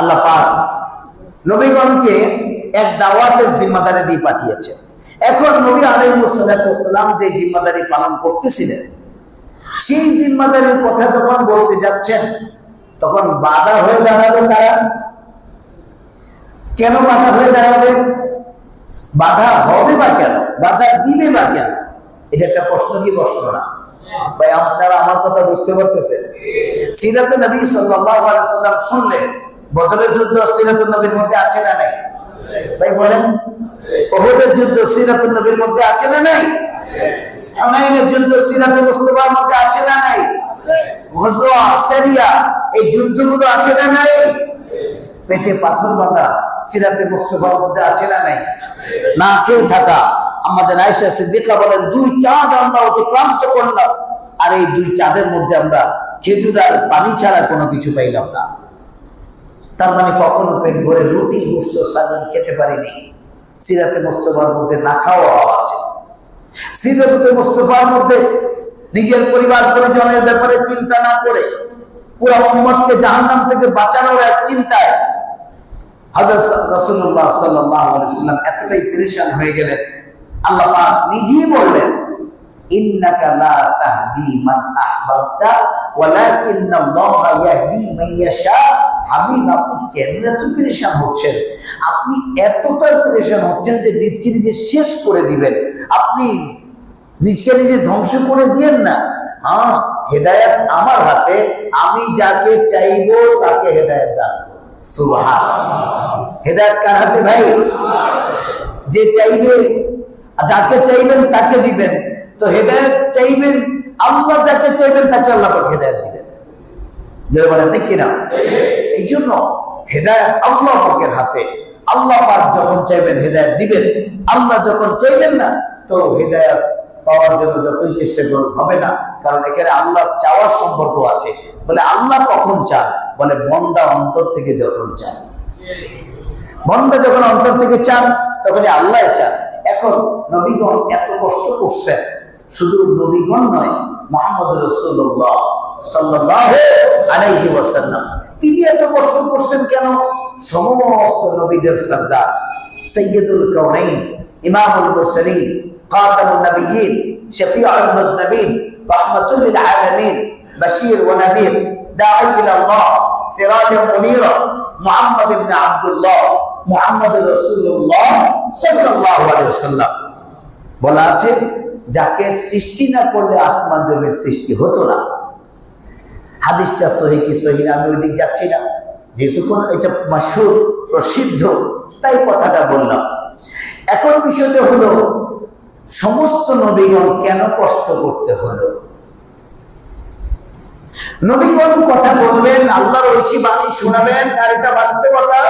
আল্লাহ পাক নবীগণকে এক দাওয়াতের জিম্মাদারি দিয়ে পাঠিয়েছে এখন নবী আলাইমুসাল্লাম যে জিম্মাদারি পালন করতেছিলেন, সেই জিম্মাদারির কথা যখন বলতে যাচ্ছেন, তখন বাধা হয়ে দাঁড়াবে কারা? কেন বাধা হয়ে দাঁড়াবে? বাধা হবে বা কেন? বাধা দিবে বা কেন? এটা একটা প্রশ্ন কি প্রশ্ন না? ভাই, আপনারা আমার কথা বুঝতে পারতেছেন? সিরাত নবী আলাইহি সাল্লাম শুনলে বদরের যুদ্ধ সিরাত নবীর মধ্যে আছে না নাই? ভাই বলেন, ওহুদের যুদ্ধ সিরাত নবীর মধ্যে আছে না নাই? যুদ্ধ মধ্যে আছে না নাই? সারিয়া, এই আছে না নাই? পেটে পাথর বাঁধা সিরাতে মুস্তফার মধ্যে আছে না নাই? না খেয়ে থাকা। আমাদের আয়সা সিদ্দিকা বলেন, দুই চাঁদ আমরা অতিক্রান্ত করলাম। আর এই দুই চাঁদের মধ্যে আমরা খেজুর আর পানি ছাড়া কোনো কিছু পাইলাম না। তার মানে কখনো পেট ভরে রুটি গুস্ত সালান খেতে পারিনি। সিরাতে মুস্তফার মধ্যে না খাওয়া আছে। সিরাতে মুস্তফার মধ্যে নিজের পরিবার পরিজনের ব্যাপারে চিন্তা না করে পুরো উম্মতকে জাহান্নাম থেকে বাঁচানোর এক চিন্তায় সাল্লাল্লাহু আলাইহি সাল্লাম এতটাই পরেশান হয়ে গেলেন। আল্লাহ নিজেই বললেন ইন্নাকা লা তাহদি মান আহবাবতা, ওয়ালাকিন্নাল্লাহা ইয়াহদি মান ইয়াশা। হাবিব, আপনি কেন এত পরেশান হচ্ছেন? আপনি এতটাই পরেশান হচ্ছেন যে নিজকে নিজে শেষ করে দিবেন। আপনি নিজকে নিজে ধ্বংস করে দিয়েন না। হ্যাঁ হেদায়েত আমার হাতে, আমি যাকে চাইব তাকে হেদায়েত দান। সুবহানাল্লাহ। হেদায়েত কার হাতে ভাই? যে চাইবে, যাকে চাইবেন তাকে দিবেন। তো হেদায়ত চাইবেন, আল্লাহ যাকে চাইবেন তাকে আল্লাহ পাক হেদায়েত দিবেন। বলেন, ঠিক কিনা? এই জন্য হেদায়েত আল্লাহ পাকের হাতে। আল্লাহ পাক যখন চাইবেন হেদায়েত দিবেন, আল্লাহ যখন চাইবেন না, তো হেদায়েত পাওয়ার জন্য যতই চেষ্টা করুক হবে না। কারণ এখানে আল্লাহ চাওয়ার সম্পর্ক আছে। বলে আল্লাহ কখন চান? বলে বন্দা অন্তর থেকে যখন চান। বন্দা যখন অন্তর থেকে চান, তখনই আল্লাহ চান। এখন নবীগণ এত কষ্ট করছেন। শুধু নবীগণ নয়, মোহাম্মদ রসুল্লাহ সাল্লাহ আলাইহি ওয়াসাল্লাম। তিনি এত কষ্ট করছেন কেন? সমস্ত নবীদের সর্দার সৈয়দুল কৌনাইন ইমামুল মুরসালিন, খাতামুন নবিয়্যিন, শফিউল মুজনবিন, রাহমাতুল লিল আলামিন, বাশীর ওয়া নাযীর দাঈ ইলা আল্লাহ সিরাজাম মুনীরা, মুহাম্মদ ইবনে আব্দুল্লাহ, মুহাম্মদ রাসূলুল্লাহ সাল্লাল্লাহু আলাইহি ওয়াসাল্লাম। বলা আছে যাকে সৃষ্টি না করলে আসমান জমির সৃষ্টি হতো না। হাদিসটা সহি কি সহি না? আমি ওই দিক যাচ্ছি না। যেহেতু কোন এটা মাসুর প্রসিদ্ধ, তাই কথাটা বললাম। এখন বিষয়টা হলো, সমস্ত নবীগণ কেন কষ্ট করতে হলো? নবীগণ কথা বলবেন, আল্লাহর ঐশী বাণী শোনাবেন, আর এটা বাস্তবতা,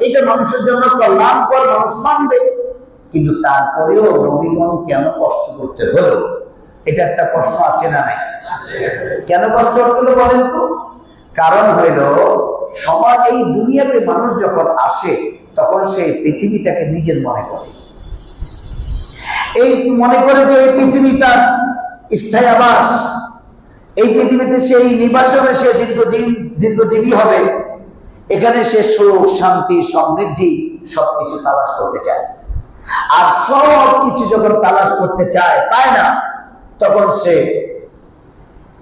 এটা মানুষের জন্য কল্যাণকর, মানুষ মানবে। কিন্তু তারপরেও নবীগণ কেন কষ্ট করতে হলো? এটা একটা প্রশ্ন আছে না নাই? কেন কষ্ট করতে হলো বলেন তো? কারণ হইল সমাজ এই দুনিয়াতে মানুষ যখন আসে, তখন সে পৃথিবীটাকে নিজের মনে করে। এই মনে করে যে এই পৃথিবী তার স্থায়ী আবাস, এই পৃথিবীতে সেই নিবাসনে সে দীর্ঘজীবী দীর্ঘজীবী হবে। এখানে সে সুখ, শান্তি, সমৃদ্ধি সবকিছু তালাশ করতে চায়। আর সব কিছু যখন তালাশ করতে চায়, পায় না, তখন সে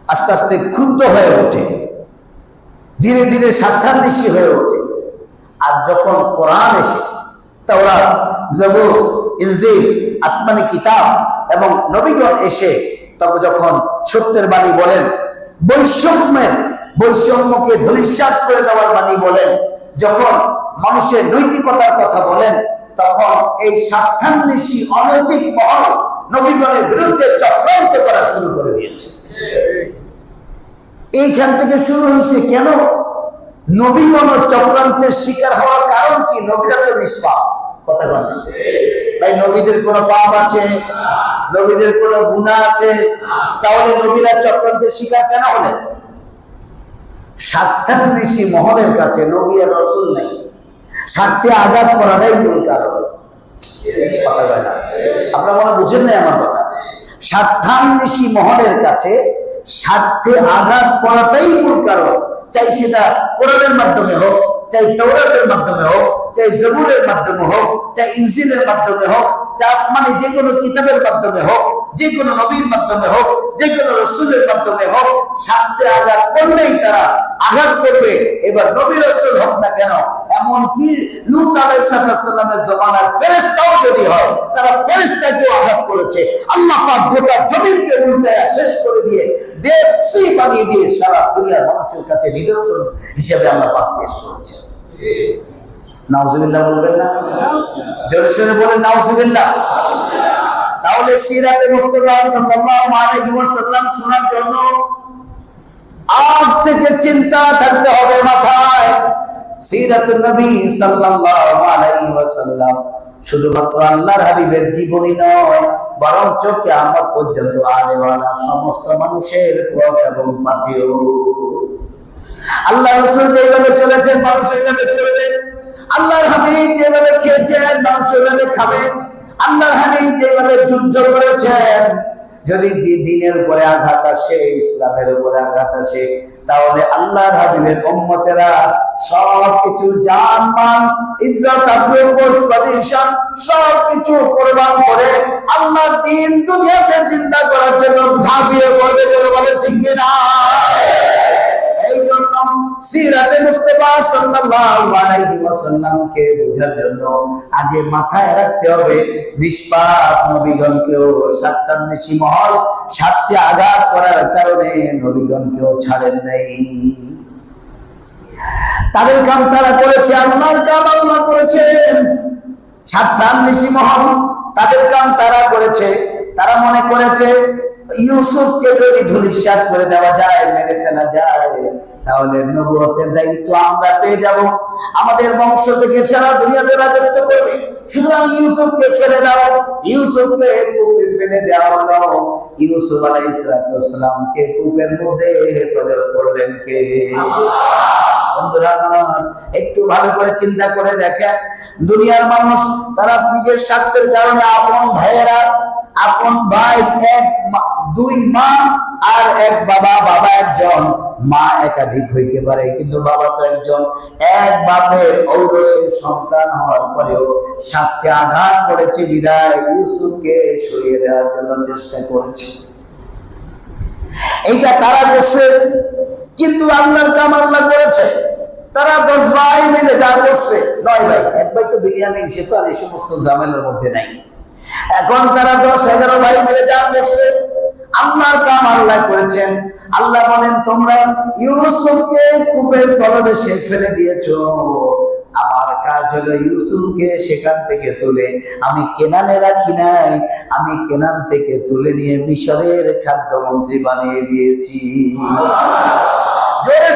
আস্তে আস্তে ক্ষুব্ধ হয়ে ওঠে। ধীরে ধীরে স্বার্থান্বেষী হয়ে ওঠে। আর যখন কোরআন এসে তাওরা জবুর, ইনজিল, আসমানি কিতাব এবং নবীগণ এসে তখন যখন সত্যের বাণী বলেন, বৈষম্যের, বৈষম্যকে ধূলিসাৎ করে দেওয়ার বাণী বলেন, যখন মানুষের নৈতিকতার কথা বলেন তখন এই স্বার্থান্বেষী অনৈতিক মহল নবীগণের বিরুদ্ধে চক্রান্ত করা শুরু করে দিয়েছে। এইখান থেকে শুরু হয়েছে কেন? নবীগণ চক্রান্তের শিকার হওয়ার কারণ কি? নবীরা তো নিষ্পাপ, কথা বল ভাই, নবীদের কোনো পাপ আছে? নবীদের কোনো গুণা আছে? তাহলে নবীরা চক্রান্তের শিকার কেন হলেন? স্বার্থান্বেষী মহলের কাছে নবী আর রসুল নেই। স্বার্থে আঘাত করাটাই মূল কারণ। কথা না আপনারা মনে বুঝেন নাই আমার কথা? স্বার্থান্বেষী মহলের কাছে স্বার্থে আঘাত করাটাই মূল কারণ। চাই সেটা কোরআনের মাধ্যমে হোক, চাই তৌরাতের মাধ্যমে হোক, চাই জবুরের মাধ্যমে হোক, চাই ইঞ্জিনের মাধ্যমে হোক চাই আসমানি যে কোনো কিতাবের মাধ্যমে হোক, যে কোনো নবীর মাধ্যমে হোক, যে কোনো রসুলের মাধ্যমে হোক সাথে আঘাত করলেই তারা আঘাত করবে। এবার নবী রসুল হোক না কেন, এমনকি লুত আলাইসালামের জমানার ফেরেস্তাও যদি হয়, তারা ফেরেস্তাকেও আঘাত করেছে। আল্লাহ পাক গোটা জমিনকে উল্টায় শেষ করে দিয়ে ডেড সি বানিয়ে দিয়ে সারা দুনিয়ার মানুষের কাছে নিদর্শন হিসেবে আল্লাহ পাক পেশ করেছে নাউজুবিল্লাহ বলবেন না? জোরে বলেন নাউজুবিল্লাহ। তাহলে সিরাতে মুস্তাফা সাল্লাল্লাহু আলাইহি ওয়াসাল্লাম শোনার জন্য থেকে চিন্তা থাকতে হবে মাথায়। নবী সাল্লাল্লাহু আলাইহি ওয়াসাল্লাম শুধুমাত্র আল্লাহর হাবিবের জীবনী নয় বরং চোখে আমার পর্যন্ত আনেওয়ালা সমস্ত মানুষের পথ এবং পাথেও আল্লাহ রসুল যেভাবে চলেছেন, মানুষ এইভাবে চলবে। আল্লাহর হাবিব যেভাবে খেয়েছেন, মানুষ ওইভাবে খাবে। আল্লাহর হাবিব যেভাবে যুদ্ধ করেছেন, যদি দিনের উপরে আঘাত আসে, ইসলামের উপরে আঘাত আসে, তাহলে আল্লাহর হাবিবের উম্মতেরা সব কিছু জান মান ইজ্জত আব্রু পোস্ট পজিশন সব কোরবান করে আল্লাহর দিন দুনিয়াতে চিন্তা করার জন্য ঝাঁপিয়ে পড়বে যেন বলে, ঠিক না? এই জন্য সিরাতে মুস্তাফা সাল্লাল্লাহু আলাইহি ওয়াসাল্লামকে বোঝার জন্য আগে মাথায় রাখতে হবে, নিষ্পাপ নবীগণকেও মহল, সাতটি আঘাত করার কারণে নবীগণকেও ছাড়েন নাই। তাদের কাম তারা করেছে, আল্লাহর কাম আল্লাহ করেছেন মহল তাদের কাম তারা করেছে। তারা মনে করেছে, ইউসুফকে যদি ধূলিসাৎ করে দেওয়া যায়, মেরে ফেলা যায় তাহলে নবুয়তের দায়িত্ব আমরা পেয়ে যাব। আমাদের বংশ থেকে সারা দুনিয়াতে রাজত্ব করবে। সুতরাং ইউসুফকে ফেলে দাও। ইউসুফকে কূপে ফেলে দেওয়া হলো। ইউসুফ আলাইহিসসালামকে কূপের মধ্যে হেফাজত করলেন কে? বন্ধুরা, একটু ভালো করে চিন্তা করে দেখেন। দুনিয়ার মানুষ, তারা নিজের স্বার্থের কারণে আপন ভাইয়েরা, আপন ভাই, এক দুই মা আর এক বাবা বাবা একজন। মা একাধিক হইতে পারে, কিন্তু বাবা তো একজন এক বাপের ঔরসের সন্তান হওয়ার পরেও স্বার্থে আঘাত করেছে, বিদায় ইউসুফকে সরিয়ে দেওয়ার জন্য চেষ্টা করেছে। এইটা তারা করছে, কিন্তু আল্লাহর কাম আল্লাহ করেছে। তারা দশ ভাই মিলে যা করছে, নয় ভাই, এক ভাই তো বিরিয়ানি সে তো আর এই সমস্ত ঝামেলার মধ্যে নাই। এখন তারা দশ, এগারো ভাই মিলে যা করছে আল্লাহর কাম আল্লাহ করেছেন। আল্লাহ বলেন, তোমরা ইউসুফকে কূপের তলদেশে ফেলে দিয়েছ। আমার কাজ হলো ইউসুফকে সেখান থেকে তুলে। আমি কেনানে রাখি নাই। আমি কেনান থেকে তুলে নিয়ে মিশরের খাদ্যমন্ত্রী বানিয়ে দিয়েছি। জোরে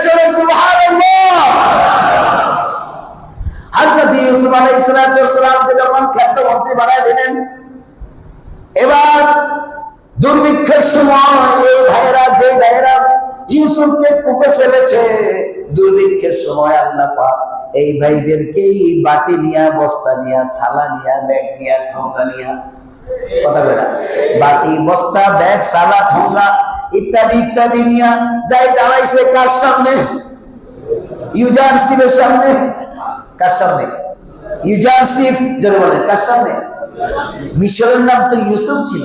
খাদ্যমন্ত্রী বানিয়ে দিলেন, এবার দুর্ভিক্ষের সময় এই ভাইরা যে ভাইরা ইউসুফকে কূপে ফেলেছে, দুর্ভিক্ষের সময় আল্লাহ পাক এই ভাইদেরকেই বাটি নিয়া, বস্তা নিয়া, সালা নিয়া, ব্যাগ নিয়া ঠোঙ্গা নিয়া। কথা বলে বাটি, বস্তা, ব্যাগ, সালা ঠোঙ্গা ইত্যাদি ইত্যাদি নিয়া যাই দাঁড়াইছে কার সামনে? ইউজারশিপের সামনে। কার সামনে? ইউজারশিপ যদি বলে কার সামনে? মিশরের নাম তো ইউসুফ ছিল।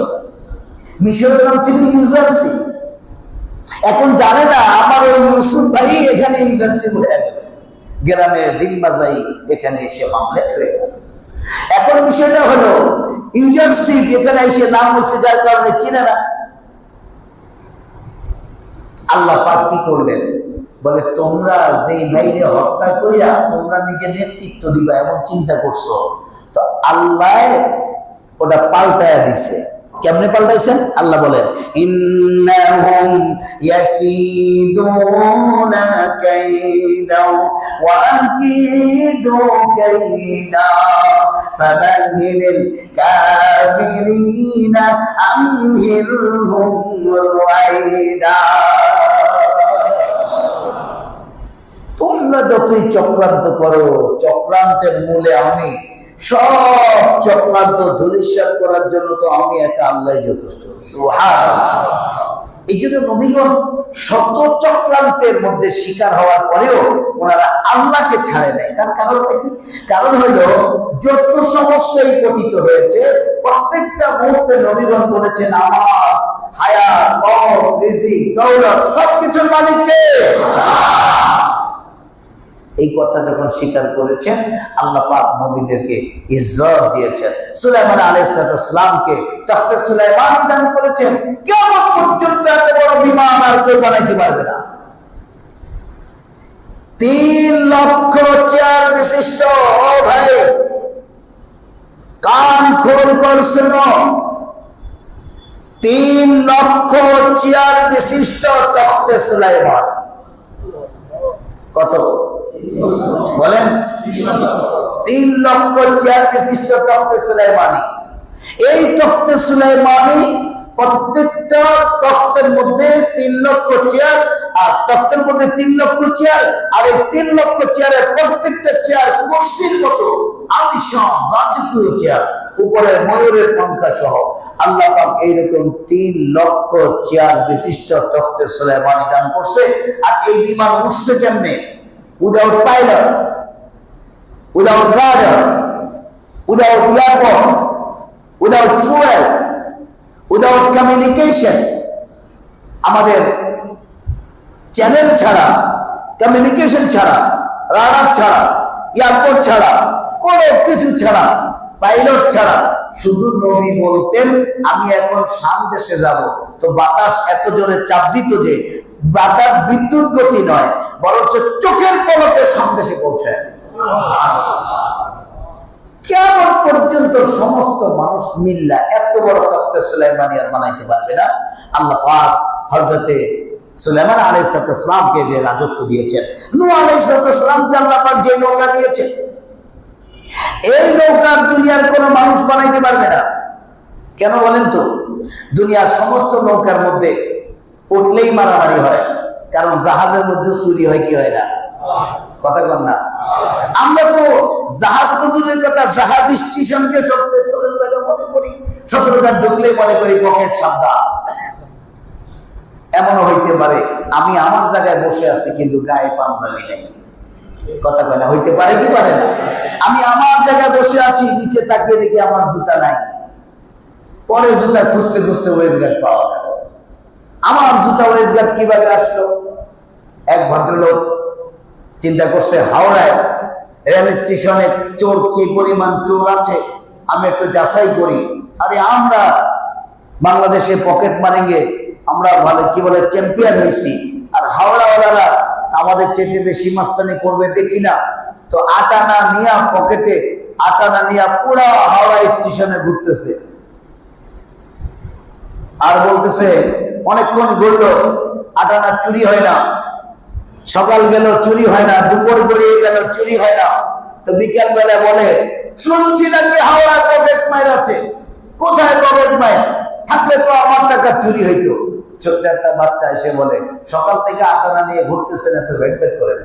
মিশরের নাম ছিল ইউজারশিপ এখন জানে না, আমার ওই ইউসুফ ভাই এখানে গেছে। গ্রামের ডিম বাজাই এখানে এসে মামলেট হয়ে গেল। এখন বিষয়টা হলো এখানে এসে নাম হচ্ছে যার কারণে চিনে না। আল্লাহ পাক কি করলেন? বলে, তোমরা যেই বাইরে হত্যা কইরা তোমরা নিজে নেতৃত্ব দিবা, এমন চিন্তা করছ। তো আল্লাহ ওটা পাল্টায়া দিছে। কেমনে পাল্টাইছেন? আল্লাহ বলেন, ইন্নাহুম ইয়াকিদুনা কাইদা ওয়া আকিদু কাইদা ফাবাহিনিল কাফিরিনা আমহিলহুম রুয়াইদা তোমরা যতই চক্রান্ত করো, চক্রান্তের মূলে আমি সব চক্রান্ত করার জন্য তো আমি একা আল্লাহ যথেষ্ট। এই জন্য নবীগণ শত চক্রান্তের মধ্যে শিকার হওয়ার পরেও ওনারা আল্লাহকে ছাড়ে নাই। তার কারণটা কি? কারণ হলো যত সমস্যায় পতিত হয়েছে, প্রত্যেকটা মুহূর্তে নবীগণ বলেছেন, আমার রিজিক, দৌলত সবকিছুর মালিককে এই কথা যখন স্বীকার করেছেন, আল্লাহ পাক নবীদেরকে ইজ্জত দিয়েছেন। সুলাইমান আলাইসালামকে তখতে সুলাইমান দান করেছেন। কেমন পর্যন্ত এত বড় বিমান আর কেউ বানাইতে পারবে না। তিন লক্ষ চেয়ার বিশিষ্ট ভাই, কান খোল কর শোনো তিন লক্ষ চেয়ার বিশিষ্ট তখতে সুলাইমান। কত? বলেন? তিন লক্ষ চেয়ার বিশিষ্ট তখতে সুলাইমানি। এই তখতে সুলাইমানি প্রত্যেকটা তখতের মধ্যে তিন লক্ষ চেয়ার, আর তখতের মধ্যে তিন লক্ষ চেয়ার, আর এই তিন লক্ষ চেয়ারের প্রত্যেকটা চেয়ার কুর্সির মতো আলিশান রাজকীয় চেয়ার উপরে ময়ূরের পাঙ্খা সহ আল্লাহ পাক এইরকম তিন লক্ষ চেয়ার বিশিষ্ট তখতে সুলাইমানি দান করছে। আর এই বিমান উঠছে কেমনে? without pilot, without radar, without airport, without fuel, without communication. আমাদের চ্যানেল ছাড়া কমিউনিকেশন ছাড়া রাডার ছাড়া এয়ারপোর্ট ছাড়া কোনো কিছু ছাড়া পাইলট ছাড়া শুধু নবী বলতেন, আমি এখন শাম দেশে যাব। তো বাতাস এত জোরে চাপ দিত যে বাতাস বিদ্যুৎ গতি নয়, বরঞ্চ চোখের পলকে সন্দেশে পৌঁছায়। কেমন পর্যন্ত সমস্ত মানুষ মিল্লা, এত বড় সুলাইমানি আর বানাইতে পারবে না। আল্লাহ পাক হজরতে সুলাইমান যে রাজত্ব দিয়েছেন নু আলাইসালামকে আল্লাহ পাক যে নৌকা দিয়েছেন। এই নৌকা দুনিয়ার কোন মানুষ বানাইতে পারবে না। কেন বলেন তো? দুনিয়ার সমস্ত নৌকার মধ্যে উঠলেই মারামারি হয়, কারণ জাহাজের মধ্যে চুরি হয় কি হয় না? কথা কন না। আমরা তো জাহাজ তো দূরের কথা, জাহাজ স্টেশনকে সবচেয়ে ছোট জায়গা মনে করি সতর্কার ঢুকলেই মনে করি পকেট সাবধান। এমনও হইতে পারে, আমি আমার জায়গায় বসে আছি কিন্তু গায়ে পাঞ্জাবি নেই। কথা কয় না, হইতে পারে কি পারে না? আমি আমার জায়গায় বসে আছি, নিচে তাকিয়ে দেখি আমার জুতা নাই। পরে জুতা খুঁজতে খুঁজতে ওয়েস্ট গার্ড পাওয়া গেল। আমার জুতা ওয়েস্ট গার্ড কীভাবে আসলো? এক ভদ্রলোক চিন্তা করছে, হাওড়ায় রেল স্টেশনে চোর কি পরিমাণ চোর আছে? আমি একটু যাচাই করি। আরে আমরা বাংলাদেশে পকেট মারিংয়ে আমরা ভালো কি বলে, চ্যাম্পিয়ন হয়েছি। আর হাওড়াওয়ালারা আমাদের চেটে বেশি মাস্তানি করবে, দেখি না। তো আটানা নিয়া পকেটে আটানা নিয়া পুরা হাওড়া স্টেশনে ঘুরতেছে। আর বলতেছে, অনেকক্ষণ ঘুরল আটানা চুরি হয় না। সকাল গেল, চুরি হয় না। দুপুর গড়িয়ে গেল, চুরি হয় না। তো বিকেল বেলা বলে শুনছি নাকি হাওড়া পকেট মায়ের আছে। কোথায় পকেট মায়ের থাকলে তো আমার টাকা চুরি হইতো। ছোট্ট একটা বাচ্চা এসে বলে, সকাল থেকে আটানা নিয়ে ঘুরতেছে না তো ভেট ভেট করেন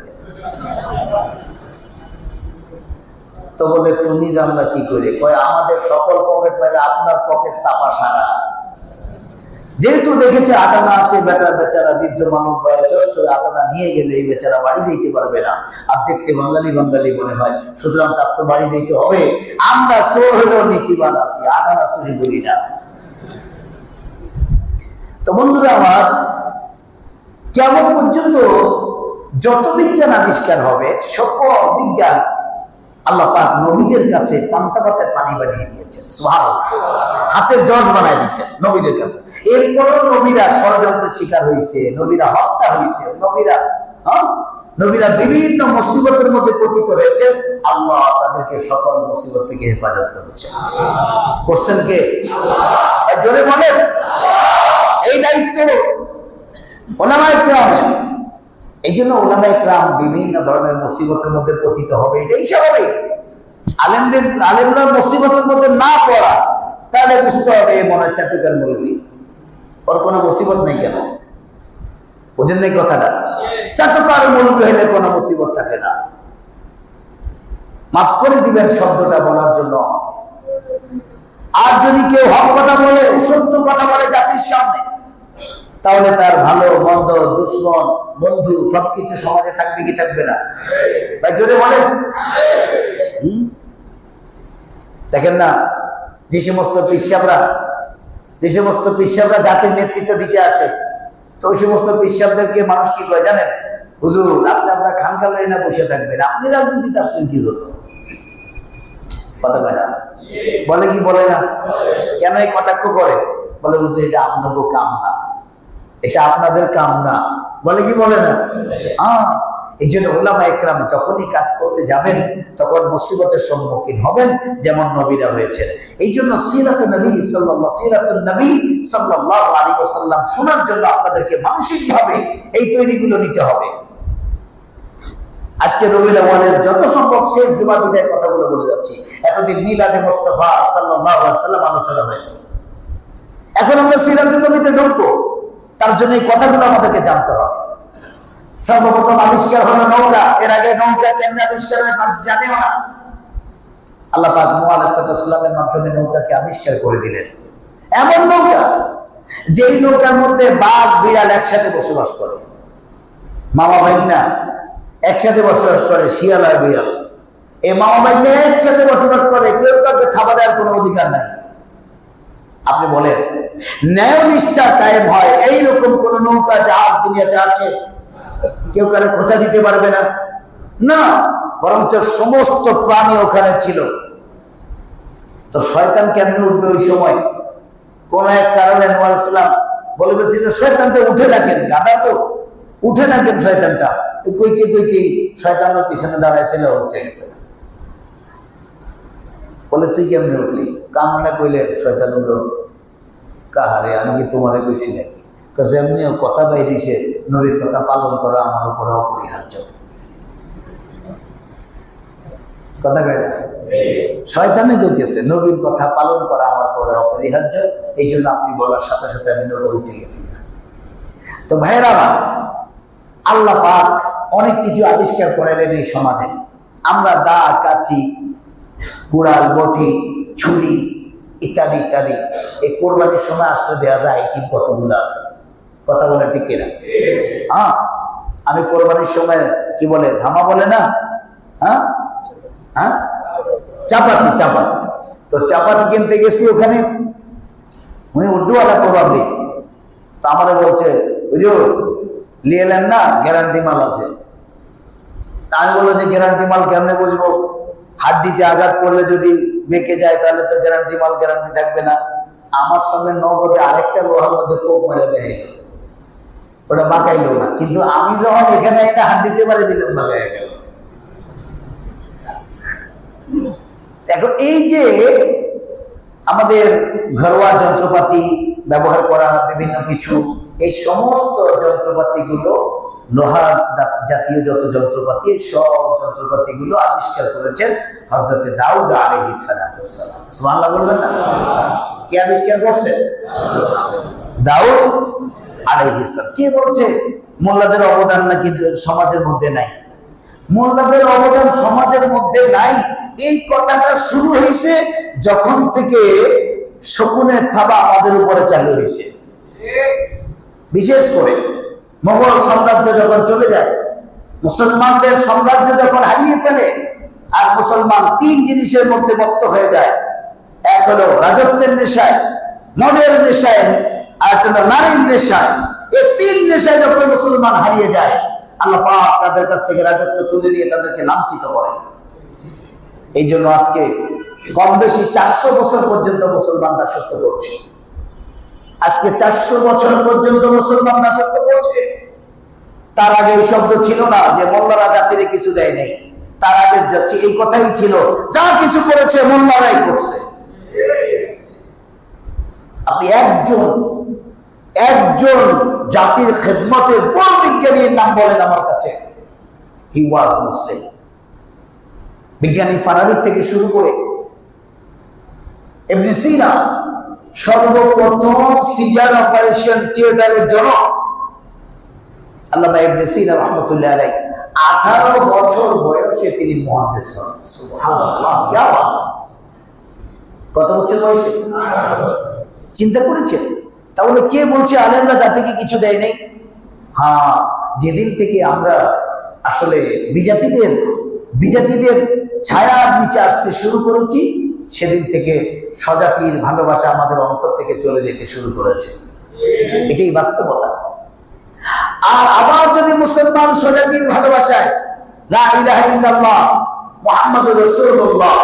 তো বলে তুমি জানলা কি করে? কয়, আমাদের সকল পকেট মারে আপনার পকেট চাপা সারা। যেহেতু দেখেছে আটানা আছে বেটার বেচারা বৃদ্ধ মানুষ বয়োজ্যেষ্ঠ আটানা নিয়ে গেলে এই বেচারা বাড়ি যেতে পারবে না। আর দেখতে বাঙালি বাঙালি মনে হয়, সুতরাং তার তো বাড়ি যেতে হবে। আমরা চোর হলেও নীতিবান আছি, আটানা চুরি করি না। তো বন্ধুরা আমার, কেমন পর্যন্ত যত বিজ্ঞান আবিষ্কার হবে, সকল বিজ্ঞান আল্লাহ পাক নবীদের কাছে পান্তাপাতের পানি বানিয়ে দিয়েছেন, সুবহানাল্লাহ। হাতের জজ বানাই দিয়েছেন নবীদের কাছে। এরপরেও নবীরা ষড়যন্ত্রের শিকার হয়েছে নবীরা হত্যা হয়েছে নবীরা হ্যাঁ? নবীরা বিভিন্ন মুসিবতের মধ্যে পতিত হয়েছে। আল্লাহ তাদেরকে সকল মুসিবত থেকে হেফাজত করেছে। করছেন কে? জোরে বলেন। এই দায়িত্ব ওলামা ইকরামের এই জন্য ওলামা ইকরাম বিভিন্ন ধরনের মুসিবতের মধ্যে পতিত হবে, এটাই স্বাভাবিক। আলেমদের, আলেমরা মুসিবতের মধ্যে না পড়া, তাহলে বুঝতে হবে এই মনে চাটুকার মৌলবী। ওর কোনো মুসিবত নেই কেন? বুঝেন নাই কথাটা? চাটুকার মৌলবী হলে কোনো মুসিবত থাকে না। মাফ করে দিবেন শব্দটা বলার জন্য আর যদি কেউ হক কথা বলে, সত্য কথা বলে জাতির সামনে তাহলে তার ভালো, মন্দ, দুশ্মন, বন্ধু সবকিছু সমাজে থাকবে কি থাকবে না? ভাই, জোরে বলেন। দেখেন না, যে সমস্ত পিসাবরা যে সমস্ত পিসাবরা জাতির নেতৃত্ব দিতে আসে, তো ওই সমস্ত পিসাবদেরকে মানুষ কি করে জানেন? হুজুর, আপনি আপনার খানকা লয়ে না বসে থাকবেন, আপনি রাজনীতিতে আসলেন কি জন্য? কথা কয় না? বলে কি বলে না? কেন এই কটাক্ষ করে? বলে, হুজুর, এটা আপনাকে কাম না। এটা আপনাদের কাম না বলে কি বলে না? আহ এই জন্য ওলামা একরাম যখনই কাজ করতে যাবেন, তখন মুসিবতের সম্মুখীন হবেন, যেমন নবীরা হয়েছে এই জন্য সিরাত নবী সাল্লাল্লাহ সিরাত নবী সাল্লাল্লাহু আলাইহি ওয়াসাল্লাম শোনার জন্য আপনাদেরকে মানসিকভাবে এই তৈরিগুলো নিতে হবে। আজকে রবিউল আউয়ালের যত সম্ভব শেষ জুমা বিদায় কথাগুলো বলে যাচ্ছি। এতদিন মিলাদে মুস্তাফা আলাইহি সাল্লাম আলোচনা হয়েছে। এখন আমরা সিরাতুল নবীতে ঢুকবো। তার জন্য এই কথাগুলো আমাদেরকে জানতে হবে। সর্বপ্রথম আবিষ্কার হলো নৌকা। এর আগে নৌকা কেমনে আবিষ্কার হয় মানুষ জানেও না। আল্লাহ পাক নূহ আলাইহিস মাধ্যমে নৌকাকে আবিষ্কার করে দিলেন। এমন নৌকা যেই নৌকার মধ্যে বাঘ, বিড়াল একসাথে বসবাস করে। মামা ভাইনা একসাথে বসবাস করে, শিয়াল আর বিড়াল। এই মামা ভাইনা একসাথে বসবাস করে, কেউ কাউকে খাবার দেওয়ার কোনো অধিকার নাই। আপনি বলেন ন্যায় নিষ্ঠা কায়েম হয়, এইরকম কোন নৌকা জাহাজ দুনিয়াতে আছে? কেউ কারে খোঁচা দিতে পারবে না? না, বরঞ্চ সমস্ত প্রাণী ওখানে ছিল। তো শয়তান কেমনে উঠবে ওই সময়? কোন এক কারণে নোয়াল ইসলাম বলে বলছিল, শয়তানটা উঠে রাখেন গাদা তো। উঠে রাখেন শয়তানটা? কইতে কইতে শয়তানের পিছনে দাঁড়াইছিল উঠে গেছে। বলে, তুই কেমনে উঠলি? কামনা কইলেন, শয়তান উঠো। কাহারে, আমি কি তোমারে কইছি নাকি? কাজে এমনিও কথা বাইরেছে, নবীর কথা পালন করা, আমার উপরে অপরিহার্য। কথা কয় না? শয়তানে কইতেছে, নবীর কথা পালন করা আমার পরে অপরিহার্য এই জন্য আপনি বলার সাথে সাথে আমি নবী উঠে গেছি না। তো ভাইয়েরা, আল্লাহ পাক অনেক কিছু আবিষ্কার করাইলেন এই সমাজে। আমরা দা কাচি কুড়াল বটি, ছুরি ইত্যাদি ইত্যাদি। এই কোরবানির সময় আসলে দেওয়া যায় আইটেম কতগুলো আছে? কথা বলে ঠিক কিনা? হ্যাঁ? আমি কোরবানির সময় কি বলে, ধামা বলে না? হ্যাঁ? হ্যাঁ? চাপাতি চাপাতি। তো চাপাতি কিনতে গেছি ওখানে। উনি উর্দুওয়ালা প্রভাবলি তো আমারে বলছে, হুজুর, নিয়ে না গ্যারান্টি মাল আছে। তা আমি বলল যে গ্যারান্টি মাল কেমনে বুঝব? হাত দিতে আঘাত করলে যদি বেঁকে যায়, তাহলে তো গ্যারান্টি মাল গ্যারান্টি থাকবে না। আমার সঙ্গে নগদে আরেকটা লোহার মধ্যে কোপ মেরে দেয় ওটা বাঁকাইলো না। কিন্তু আমি যখন এখানে একটা হাত দিতে পারি, দিলাম বাঁকাই গেল। এই যে আমাদের ঘরোয়া যন্ত্রপাতি ব্যবহার করা, বিভিন্ন কিছু, এই সমস্ত যন্ত্রপাতিগুলো লোহা জাতীয় যত যন্ত্রপাতি, সব যন্ত্রপাতিগুলো আবিষ্কার করেছেন হজরত দাউদ আলহি সালাম। বলবেন না? কে আবিষ্কার করছেন দাউদ আলহি কে বলছে? মোল্লাদের অবদান নাকি সমাজের মধ্যে নাই? মোল্লাদের অবদান সমাজের মধ্যে নাই। এই কথাটা শুরু হয়েছে যখন থেকে শকুনের থাবা আমাদের উপরে চালু হয়েছে। বিশেষ করে মোগল সাম্রাজ্য যখন চলে যায়, মুসলমানদের সাম্রাজ্য যখন হারিয়ে ফেলে, আর মুসলমান তিন জিনিসের মধ্যে মত্ত হয়ে যায়। এক হলো রাজত্বের নেশায়, মদের নেশায়, আর হলো নারীর নেশায়। এই তিন নেশায় যখন মুসলমান হারিয়ে যায়, আল্লাহ পাক তাদের কাছ থেকে রাজত্ব তুলে নিয়ে তাদেরকে লাঞ্ছিত করে। এই জন্য আজকে কম বেশি চারশো বছর পর্যন্ত মুসলমান দাসত্ব করছে। আজকে চারশো বছর পর্যন্ত মুসলমান দাসত্ব করছে। তার আগে এই শব্দ ছিল না যে মোল্লারা জাতিরে কিছু দেয় নেই। তার আগে যাচ্ছে এই কথাই ছিল, যা কিছু করেছে মোল্লারাই করছে। আপনি একজন একজন জাতির খেদমতে বড় বিজ্ঞানীর নাম বলেন আমার কাছে। হি ওয়াজ মুসলিম বিজ্ঞানী ফারাবি থেকে শুরু করে এমনি সিনা সর্বপ্রথম সিজার অপারেশন থিয়েটারের জন্য আল্লাহ আঠারো বছর বয়সে তিনি মহাদেশ চিন্তা করেছেন? কে বলছে কিছু দেয় নাই? হ্যাঁ যেদিন থেকে আমরা আসলে বিজাতিদের বিজাতিদের ছায়ার নিচে আসতে শুরু করেছি, সেদিন থেকে স্বজাতির ভালোবাসা আমাদের অন্তর থেকে চলে যেতে শুরু করেছে। এটাই বাস্তবতা। আর আবার যদি মুসলমান স্বজাতির ভালোবাসায় রাসূলুল্লাহ,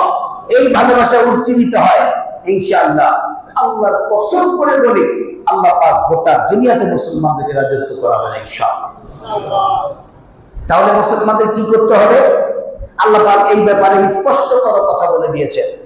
এই ভালোবাসা উজ্জীবিত হয়, ইনশাআল্লাহ আল্লাহর কসম করে বলি, আল্লাহ পাক গোটা দুনিয়াতে মুসলমানদেরকে রাজত্ব করাবেন ইনশাআল্লাহ। তাহলে মুসলমানদের কি করতে হবে? আল্লাহ পাক এই ব্যাপারে স্পষ্টতর কথা বলে দিয়েছেন।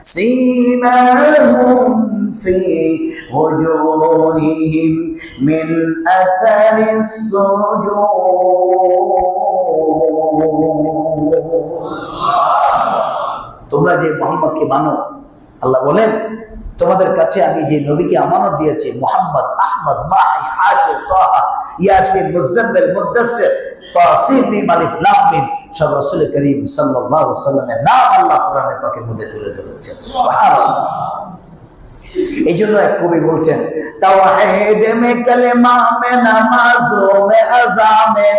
سيماهم في وجوههم من أثر السجود তোমরা যে মোহাম্মদকে মানো আল্লাহ বলেন তোমাদের কাছে আমি যে নবীকে আমানত দিয়েছি, মোহাম্মদ, আহমদ, মাহি আসে তহা, ইয়াসিন, মুজাম্মেল, মুদাসসির তাসিম মিম, আলিফ, লাম, মিম, সব ধরেছে এই জন্য এক কবি বলছেন, তাওহীদ মে কালেমা মে নামাজ মে আজামে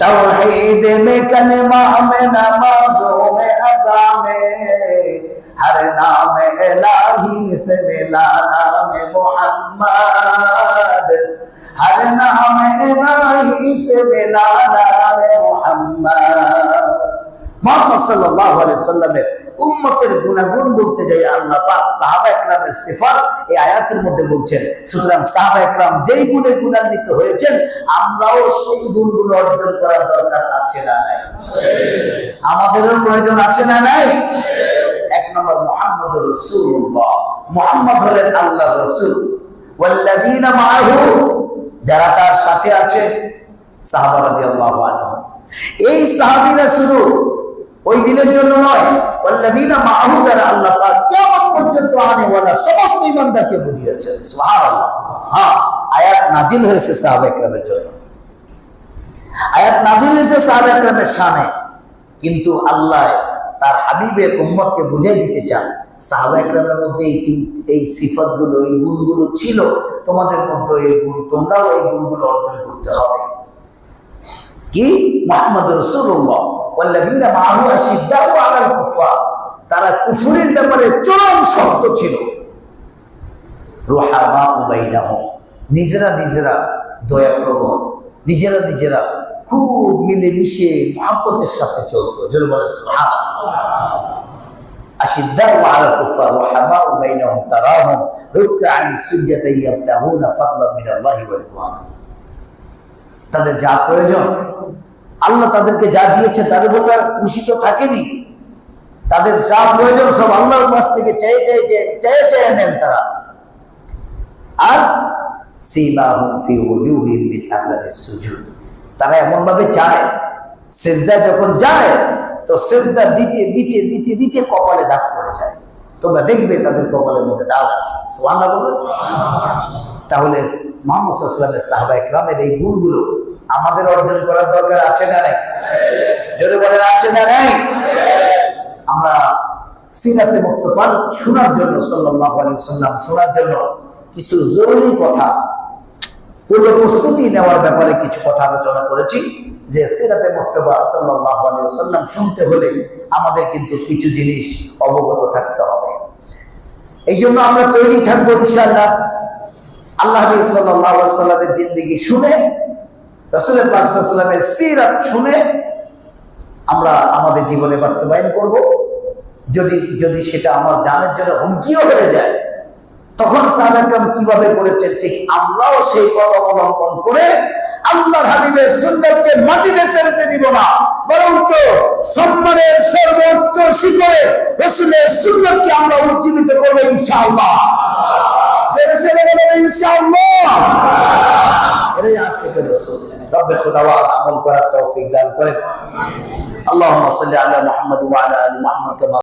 তাওহীদ মে কালেমা মে নামাজ মে আজামে हर नाम इलाही से मिला नाम मोहम्मद। हर नाम इलाही से मिला नाम मोहम्मद। মোহাম্মদ বলতে আয়াতের মধ্যে সুতরাং একরাম হয়েছেন, আমরাও সেই অর্জন করার দরকার আছে না নাই? আমাদেরও প্রয়োজন আছে না নাই? এক নম্বর মোহাম্মদ রসুল্লাহ মোহাম্মদ হলেন আল্লাহ রসুল। যারা তার সাথে আছে, সাহাবা রাদিয়াল্লাহু এই সাহাবীরা শুধু ওই দিনের জন্য নয়। আল্লাহ পাক পর্যন্ত আনেওয়ালা সমস্ত ঈমানদারকে বুঝিয়েছেন। হ্যাঁ আয়াত নাজিল হয়েছে সাহাবা একরামের জন্য। আয়াত নাজিল হয়েছে সাহাবা একরামের শানে কিন্তু আল্লাহ তার হাবিবের উম্মতকে বুঝাই দিতে চান, সাহাবা মধ্যে এই তিন, এই সিফাতগুলো, এই গুণগুলো ছিল, তোমাদের মধ্যে এই গুণ, তোমরাও এই গুণগুলো অর্জন করতে হবে। কি? মোহাম্মদ রসুল্লাহ ওয়াল্লাযীনা মাআহু আশিদ্দাউ আলাল কুফার তারা কুফরের ব্যাপারে চরম শক্ত ছিল রুহামা বাইনাহুম নিজেরা নিজেরা দয়াপ্রবণ নিজেরা নিজেরা খুব মিলেমিশে মহাব্বতের সাথে চলতো যেন বলে أشداء على الكفار رحماء بينهم تراهم ركعا سجدا يبتغون فضلا من الله ورضوانه তাদের যা প্রয়োজন আল্লাহ তাদেরকে যা দিয়েছে তাদের উপর তার খুশি তো থাকেনি। তাদের যা প্রয়োজন সব আল্লাহর কাছ থেকে চেয়ে চেয়ে চেয়ে চেয়ে চেয়ে নেন তারা। আর তারা এমন ভাবে চায় যখন যায়, তো দিতে দিতে দিতে দিতে কপালে দাগ পড়ে যায়। তোমরা দেখবে তাদের কপালের মধ্যে দাগ আছে। তাহলে মোহাম্মদ সাল্লামের সাহাবা এই গুণগুলো আমাদের অর্জন করার দরকার আছে না নাই? জোরে বলেন, আছে না নাই? আমরা সিরাতে মুস্তফার শোনার জন্য আলাইহি সাল্লাম শোনার জন্য কিছু জরুরি কথা। পূর্ব প্রস্তুতি নেওয়ার ব্যাপারে কিছু কথা আলোচনা করেছি যে সিরাতে মুস্তফা আলাইহি সাল্লাম শুনতে হলে আমাদের কিন্তু কিছু জিনিস অবগত থাকতে হবে। এই জন্য আমরা তৈরি থাকব ইনশাআল্লাহ। আল্লাহ আলাইহি সাল্লামের জিন্দেগি শুনে রাসূলের পাক সাল্লাল্লাহু আলাইহি সাল্লামের সিরাত শুনে আমরা আমাদের জীবনে বাস্তবায়ন করব। যদি যদি সেটা আমার জানের জন্য হুমকিও হয়ে যায়, তখন সাহাবাহাম কীভাবে করেছেন? ঠিক আমরাও সেই পথ অবলম্বন করে আল্লাহর হাবিবের সুন্দরকে মাটিতে ফেলতে দিব না, বরঞ্চ সম্মানের সর্বোচ্চ শিখরে রসুলের সুন্দরকে আমরা উজ্জীবিত করব ইনশাআল্লাহ। ইনশাআল্লাহ। আশিক রাসূল। রব্বে খুদাওয়াত আমল করার তৌফিক দান করেন আল্লাহুম্মা সাল্লি আলা মুহাম্মদ ওয়া আলা আলি মুহাম্মদ কামা